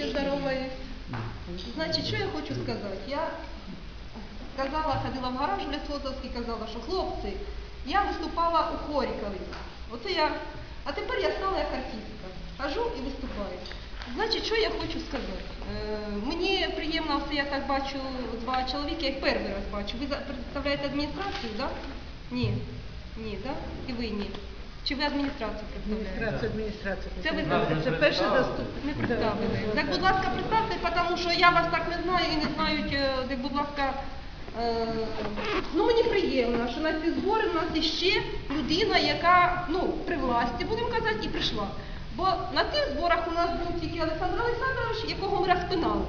ще здороваюсь. Значить, що я хочу сказати? Я казала, ходила в гараж в Лесотовський, казала, що хлопці, я виступала у хорі колись. Оце я, а тепер я стала як артистка. Хожу і виступаю. Значить, що я хочу сказати? Е, мені приємно, все я так бачу два чоловіка, я їх перший раз бачу. Ви представляєте адміністрацію, так? Да? Ні. Ні, так? Да? І ви ні. Чи ви адміністрацію представляєте? Адміністрація, адміністрація. Це ви Це- Це перший заступник. не представили. Так, будь ласка, представте, тому що я вас так не знаю і не знають, е, так, будь ласка, е, ну мені приємно, що на ці збори в нас іще людина, яка ну, при власті, будемо казати, і прийшла. Бо на тих зборах у нас був тільки Олександр Олександрович, якого ми розпинали.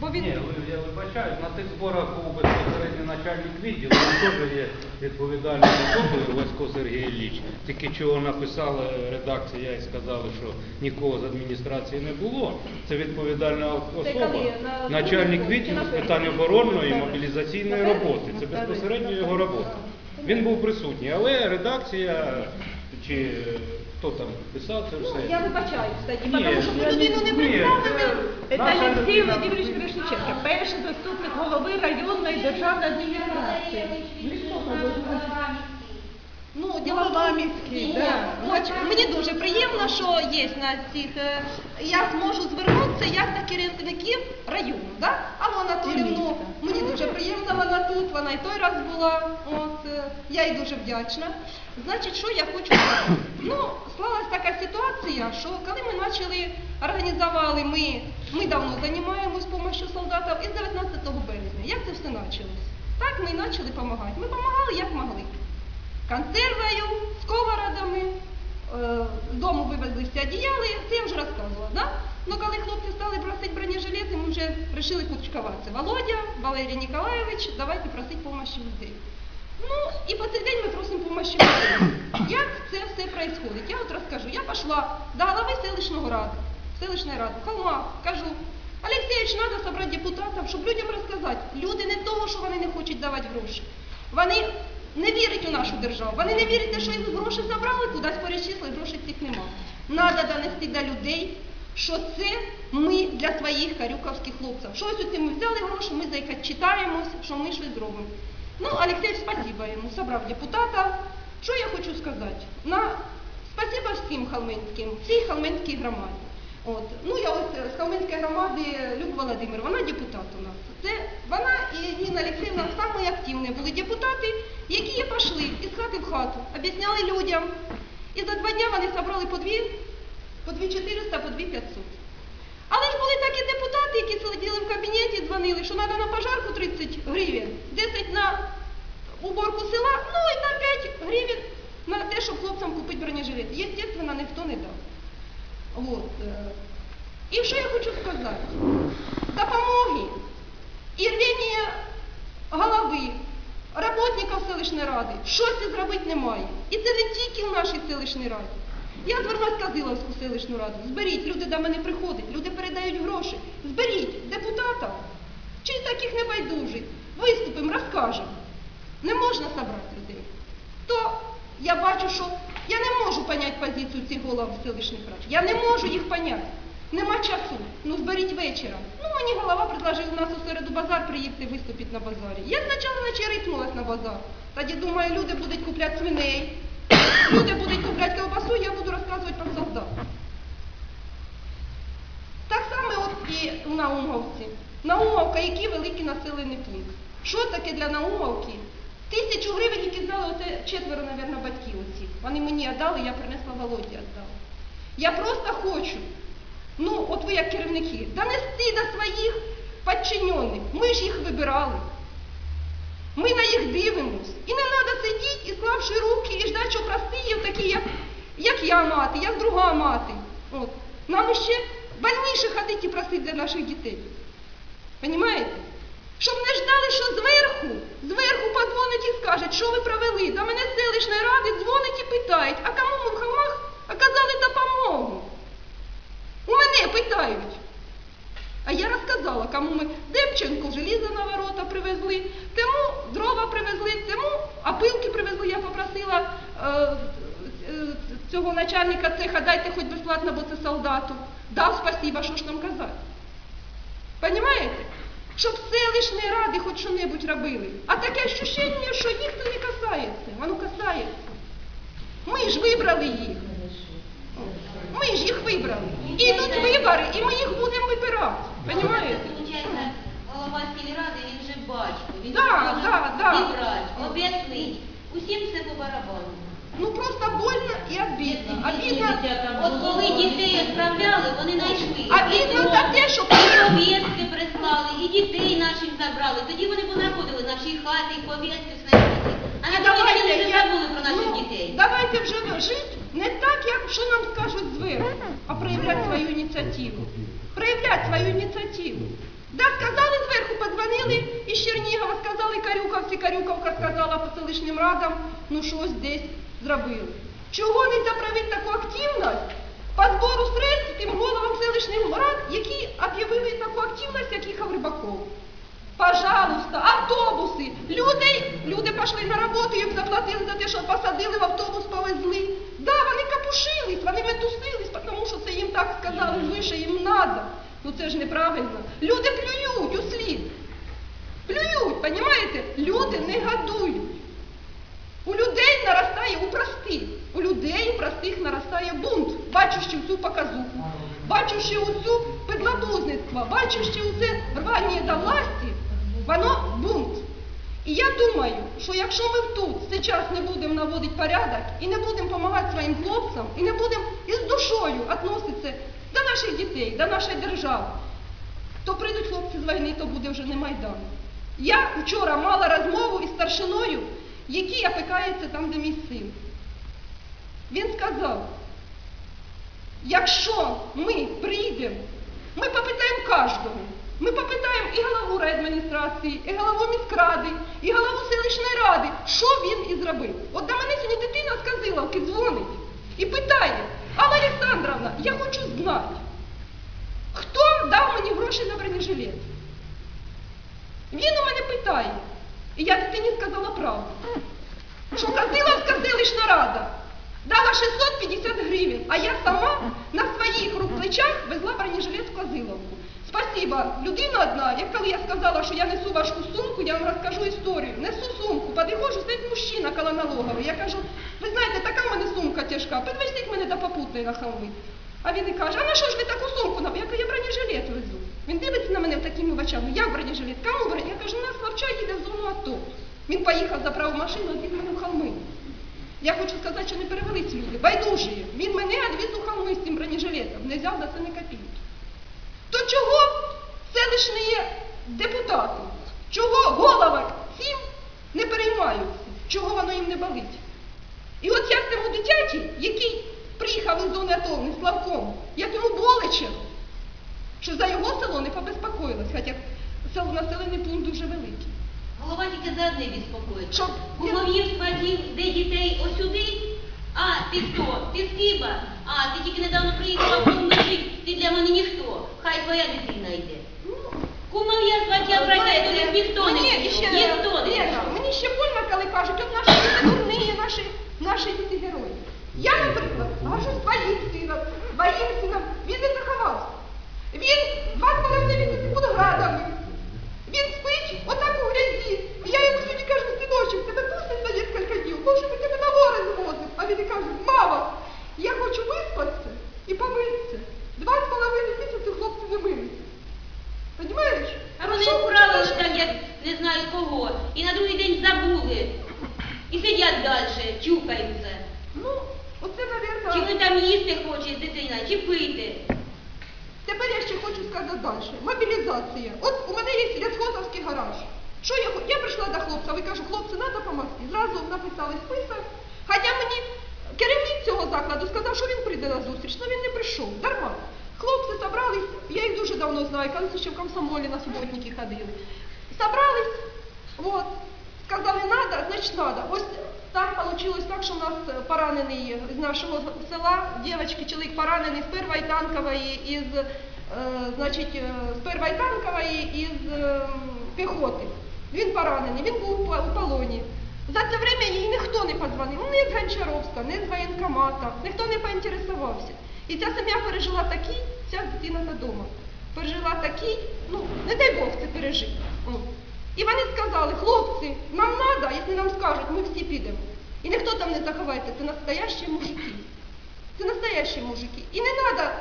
Бо він Ні, я вибачаю, на тих зборах був безпосередньо начальник відділу, він теж є відповідальною особою Васько Сергій Ілліч. Тільки чого написала редакція і сказали, що нікого з адміністрації не було. Це відповідальна особа, коли? На- начальник відділу з питань оборонної і мобілізаційної роботи. Це безпосередньо його робота. Він був присутній, але редакція чи хто там писав це ну, все. я вибачаю, кстати, Ні, тому що ні, людину не ні. представили. Це Наша Володимирович перший заступник голови районної державної адміністрації. Ну, діло в Голова міський, да. Значить, мені дуже приємно, що є на цих. е, Я зможу звернутися як до керівників району. Да? А Анатолівну, мені дуже приємно, вона тут, вона і той раз була. От, е, я їй дуже вдячна. Значить, що я хочу сказати? Ну, склалась така ситуація, що коли ми почали організували, ми, ми давно займаємось допомогою солдатів із 19 березня. Як це все почалось? Так ми почали допомагати. Ми допомагали як могли консервою, сковородами, е, з дому вивезли всі одіяли, це я вже розказувала, да? Ну, коли хлопці стали просити бронежилети, ми вже вирішили кучкуватися. Володя, Валерій Ніколаєвич, давайте просити допомоги людей. Ну, і по цей день ми просимо допомоги. Як це все відбувається? Я от розкажу. Я пішла до голови селищного ради, селищної ради, Холма, кажу, Олексійович, треба зібрати депутатів, щоб людям розказати. Люди не того, що вони не хочуть давати гроші. Вони не вірять у нашу державу. Вони не вірять, що їх гроші забрали, кудись перечислили, грошей цих нема. Треба донести до людей, що це ми для своїх карюковських хлопців. Що ось оці ми взяли гроші, ми за їх читаємось, що ми щось зробимо. Ну, Олексій, спасибо йому, собрав депутата. Що я хочу сказати? На спасибо всім халминським, всій халминській громаді. От. Ну, я ось з Халминської громади Люб Володимир, вона депутат у нас. Це вона і Ніна Олексіївна самі активні були депутати, які пішли із хати в хату, об'ясняли людям. І за два дні вони зібрали по дві, по дві 400, по дві 500. Але ж були такі депутати, які сиділи в кабінеті, дзвонили, що треба на пожарку 30 гривень, 10 на уборку села, ну і на 5 гривень на те, щоб хлопцям купити бронежилет. Єстественно, ніхто не дав. Вот. е. І що я хочу сказати? Допомоги і рвіння голови, работників селищної ради, щось зробити немає. І це не тільки в нашій селищній раді. Я звернулася в Казиловську селищну раду. Зберіть, люди до мене приходять, люди передають гроші. Зберіть депутатів, чи таких небайдужих. Виступимо, розкажемо. Не можна зібрати людей. То я бачу, що я не можу поняти позицію цих голов селищних рад. Я не можу їх поняти. Нема часу. Ну зберіть вечора. Ну мені голова предложив у нас у середу базар приїхати виступити на базарі. Я спочатку наче ритнулась на базар. Тоді думаю, люди будуть купляти свиней, люди будуть купляти ковбасу, я буду розказувати про солдат. Так само от і у Наумовці. Наумовка, який великий населений пункт. Що таке для Наумовки? Тисячу гривень, які здали оце четверо, мабуть, батьків оці. Вони мені віддали, я принесла Володі віддала. Я просто хочу, ну, от ви як керівники, донести до своїх підчинених. Ми ж їх вибирали. Ми на їх дивимось. І не треба сидіти і склавши руки і ждати, що прості, такі, як, як я мати, як друга мати. От. Нам ще больніше ходити і просити для наших дітей. Понимаєте? Щоб не ждали, що зверху, зверху подзвонить і скажуть, що ви провели. До мене селищної ради дзвонить і питають, а кому ми в холмах оказали допомогу? У мене питають. А я розказала, кому ми Демченко желізо на ворота привезли, тому дрова привезли, тому опилки привезли. Я попросила е, цього начальника цеха, дайте хоч безплатно, бо це солдату. Дав спасіба, що ж нам казати. Понимаєте? Щоб селищні ради хоч що-небудь робили. А таке ощущення, що їх то не касається. Воно касається. Ми ж вибрали їх. Ми ж їх вибрали. І йдуть вибори, і ми їх будемо вибирати. Понимаєте? Голова сільради, він батько, він Да, може да, да. зібрати, об'яснити. Усім все по барабану. Ну просто больно і обідно. Обідно. От коли дітей відправляли, вони знайшли. Обідно за те, що І повістки прислали, і дітей наших забрали. Тоді вони понаходили наші хати, і повістки знайшли. А на день Давайте, вже забули про наших ну, дітей. Давайте вже жити не так, як що нам скажуть зверху, а проявляти свою ініціативу. Проявляти свою ініціативу. Да, сказали зверху, подзвонили із Чернігова, сказали Карюкавці, Карюкавка сказала по селищним радам, ну щось десь зробили. Чого не заправити таку активність по збору средств тим головам селищних рад, які об'явили таку активність, як їхав Рибаков? Пожалуйста, автобуси. Люди, люди пішли на роботу, їм заплатили за те, що посадили в автобус, повезли. Да, вони капушились, вони метусились, тому що це їм так сказали, вище їм надо. Ну це ж неправильно. Люди плюють у слід. Плюють, понімаєте? Люди не гадують. У людей наростає у простих. У людей у простих наростає бунт, бачущи цю показуху, бачущи оцю підлабузництво, бачущи оце рвання до власті, воно бунт. І я думаю, що якщо ми тут зараз не будемо наводити порядок і не будемо допомагати своїм хлопцям, і не будемо із душою відноситися до наших дітей, до нашої держави, то прийдуть хлопці з війни, то буде вже не Майдан. Я вчора мала розмову із старшиною, який опікається там, де мій син. Він сказав, якщо ми прийдемо, ми попитаємо кожного. Ми попитаємо і голову райадміністрації, і голову міськради, і голову селищної ради, що він і зробив. От до мене сьогодні дитина Козиловки дзвонить і питає, Алла Олександровна, я хочу знати, хто дав мені гроші на бронежилет? Він у мене питає, і я дитині сказала правду, що Козиловська селищна рада дала 650 гривень, а я сама на своїх рук плечах везла бронежилет в Козиловку. Спасибо. Людина одна, як коли я сказала, що я несу важку сумку, я вам розкажу історію. Несу сумку, підходжу, стоїть мужчина коло налогової. Я кажу, ви знаєте, така в мене сумка тяжка, підвезіть мене до попутної на холми. А він і каже, а на що ж ви таку сумку нам? Я кажу, я бронежилет везу. Він дивиться на мене такими очами, як бронежилет, кому бронежилет? Я кажу, нас Славча їде в зону АТО. Він поїхав, заправив машину, відвіз мене в холми. Я хочу сказати, що не перевелись люди, байдужі. Він мене відвіз у холми з цим бронежилетом, не взяв за це ні копійки. То чого селищні депутати, чого голова цим не переймаються, чого воно їм не болить? І от як тому дитяті, який приїхав із зони АТО не Славком, як йому боляче, що за його село не побезпокоїлось, хоча село населений пункт дуже великий. Голова тільки за одне безпокоїться. Щоб- Кумов'ївство ті, де дітей осюди, а ти хто? Ти скиба? А, ти тільки недавно приїхала в Кумов'їв, ти для мене ніхто. Хай твоя дитина йде. Кумов'ївство ті обращає, до них ніхто не Мені пішов. ще, Ніхто не Лена, пішов. мені ще больно, коли кажуть, от наші діти дурні, наші, наші діти герої. Я, наприклад, гажу своїм сином, своїм сином, він не заховався. Він два з половиною місяці під градами. Він спить отак у грязі. Я йому сьогодні кажу, синочок, тебе пустять на кілька днів, може ми тебе на гори звозимо. А він і каже, мама, я хочу виспатися і помитися. Він прийде на зустріч, але він не прийшов. Дарма. Хлопці зібрались, я їх дуже давно знаю, коли ще в комсомолі на суботники ходили. Собрались, от, сказали, надо, значить надо. Ось так получилось так, що у нас е, поранений з нашого села, дівчатки, чоловік поранений з першої танкової, із, е, значить, е, з першої танкової, із е, піхоти. Він поранений, він був у полоні. За це время їй ніхто не подзвонив, ні з Гончаровська, ні з воєнкомата, ніхто не поінтересувався. І ця сім'я пережила такі, ця дитина та дома. пережила такий, ну, не дай Бог це пережити. І вони сказали, хлопці, нам треба, якщо нам скажуть, ми всі підемо. І ніхто там не заховається, це настоящі мужики. Це настоящі мужики. І не треба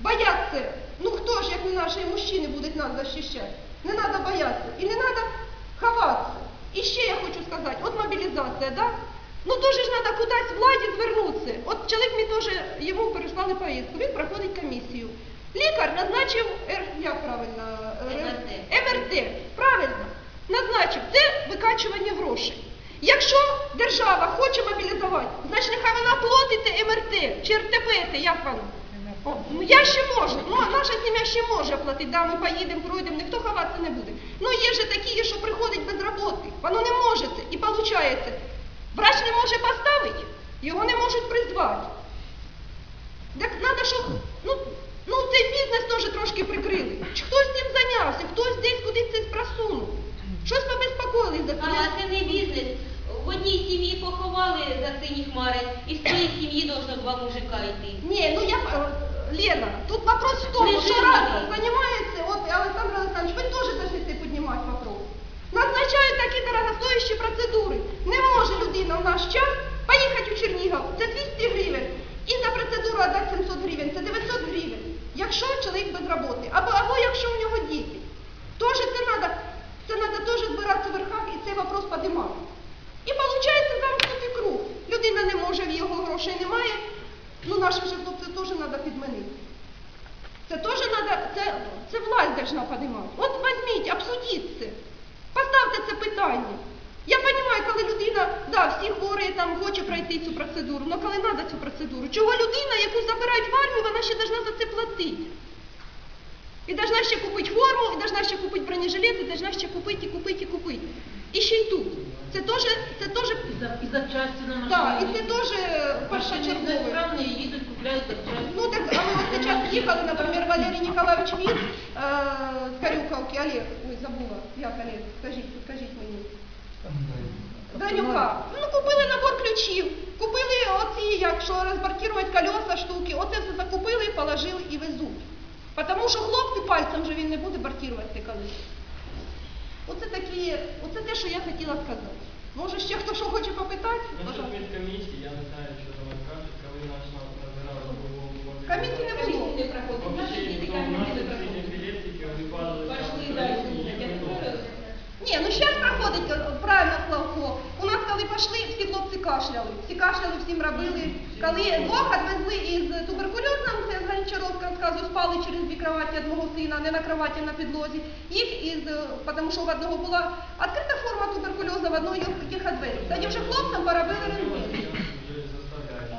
боятися, ну хто ж, як не наші мужчини будуть нас захищати. Не треба боятися. І не треба ховатися. І ще я хочу сказати, от мобілізація, да? Ну дуже ж треба кудись владі звернутися. От чоловік мій теж йому переслали повістку, він проходить комісію. Лікар назначив, Р, як правильно? МРТ. МРТ, правильно, назначив. Це викачування грошей. Якщо держава хоче мобілізувати, значить нехай вона платить МРТ чи РТП, як воно. О, ну я ще можу, ну наша сім'я ще може платити, да, ми поїдемо, пройдемо, ніхто ховатися не буде. Ну є же такі, що приходять без роботи, воно не може це. І виходить, врач не може поставити, його не можуть призвати. Так треба, щоб ну, ну, цей бізнес теж трошки прикрили. Чи Хтось цим зайнявся, хтось десь кудись це просунув. Щось побезпокоїли за А це. це не бізнес. В одній сім'ї поховали за сині хмари, і з цієї сім'ї должно два мужика йти. Не, ну я, э, Лена, тут вопрос в том, Режим что раз есть. занимается, вот Александр Александрович, вы тоже должны поднимать вопрос. Назначають такі дорогостоящі процедури. Питання. Я розумію, коли людина, да, всі хворі там хоче пройти цю процедуру, але коли треба цю процедуру, чого людина, яку забирають в армію, вона ще повинна за це платити. І должна ще купити форму, і должна ще купити бронежилет, і должна ще купити, і купити, і купити. І ще й тут. Це теж, це теж, І за, і запчасті на машині. да, і це теж першочергове. іностранні їдуть, купляють запчасті. Ну так, а мы вот сейчас ехали, например, Валерий Николаевич Мир, э, с Карюковки, Олег, як Олег, скажіть, скажіть мені. Данюка. Ну, купили набор ключів, купили оці, якщо розбаркувати колеса, штуки, оце все закупили, положили і везуть. Тому що хлопці пальцем же він не буде баркувати ці колеса. Оце такі, оце те, що я хотіла сказати. Може ще хто що хоче попитати? Насчет Пожалуйста. медкомиссии, я не знаю, что там скажет, коли набирати голову. Комісії не було. Вообще ніхто у нас ці епілептики, вони падали. Пошли далі. Ні, ну проходить, е, правильно Славко. У нас коли пішли, всі хлопці кашляли. Всі кашляли, всім робили. Коли двох відвезли із туберкульозом, це з Гончаровська сказу, спали через дві кроваті одного сина, не на кроваті, а на підлозі. Їх із, е, тому що в одного була відкрита форма туберкульозу, в одного їх відвезли. Тоді вже хлопцям поробили рентген.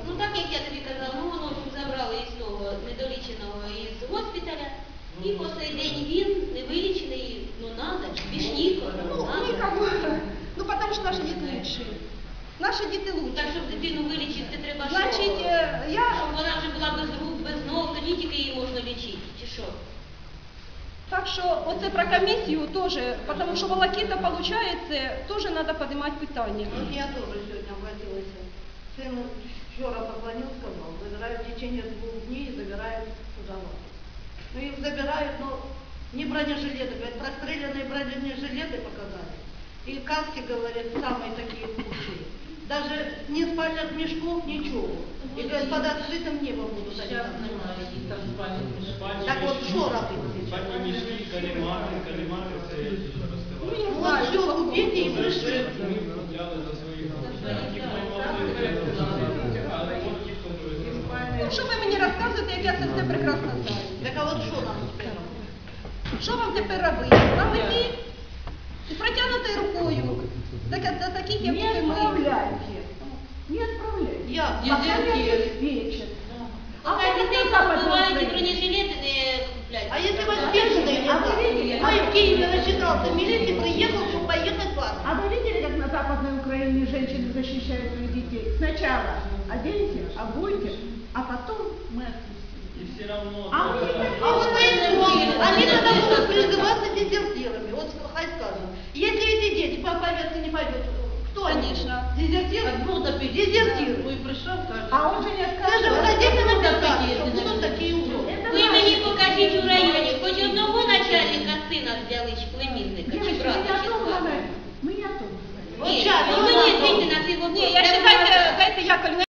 Ну так як я тобі казала, ну воно забрали із того недоліченого із госпіталя. І по Ну, тому що наші діти лучші. Наші діти Ну, лучші. Так, щоб дитину вилічити, треба що? Значить, е, я Щоб вона вже була без рук, без ног, тоді тільки її можна лічити, чи що? Так що оце про комісію теж, тому що волокіта виходить, теж треба піднімати питання. Вот я тоже сегодня обратилась. Сын вчера позвонил, сказал, забирают в течение двух дней, забирают туда. Ну их забирают, но не бронежилеты, говорят, простреленные бронежилеты показали. И каски, говорят, самые такие худшие. Даже не спальных мешков, ничего. И говорят, под открытым небом будут они Зараз там немає їх там заниматься. спальні Спальні Так от, мішки, що робити зараз? Спальні мішки, калімати, калімати це Ну, розставляють. я Вот знаю, все, що купите и пришли. Ми купляли за свої гроші. Ті, хто мали, але от ті, хто не Ну, що ви мені розказуєте, як я це все прекрасно знаю? Так а вот что нам теперь? Що вам тепер робити? Нам іти з протягнутою рукою, так, до таких, як Не ви ми. отправляйте. Не отправляйте. Я. Пока не обеспечат. А хай дітей позбивають і бронежилети не куплять. А если воздержанные, А вы видели? Ой, в Киеве рассчитался, милиции приехал, чтобы поехать в армию. А вы видели, как на Западной Украине женщины защищают своих детей? Сначала оденьте, обуйте, а потом мы отпустим. І все равно. А мы не А вот поэтому они тогда будут призываться дезертирами. Соняша. Дезертир? Был допить. Дезертир. Ну пришел, кажется. А он же не Даже в газетах это такие, будут такие уроки. Ви мені покажіть у районі, хоч одного начальника сына взяли чи племінника, чи брата, чи свата. Мы не о том говорим. Ні, ну, мені звідти на цей я считаю, знаєте, я коли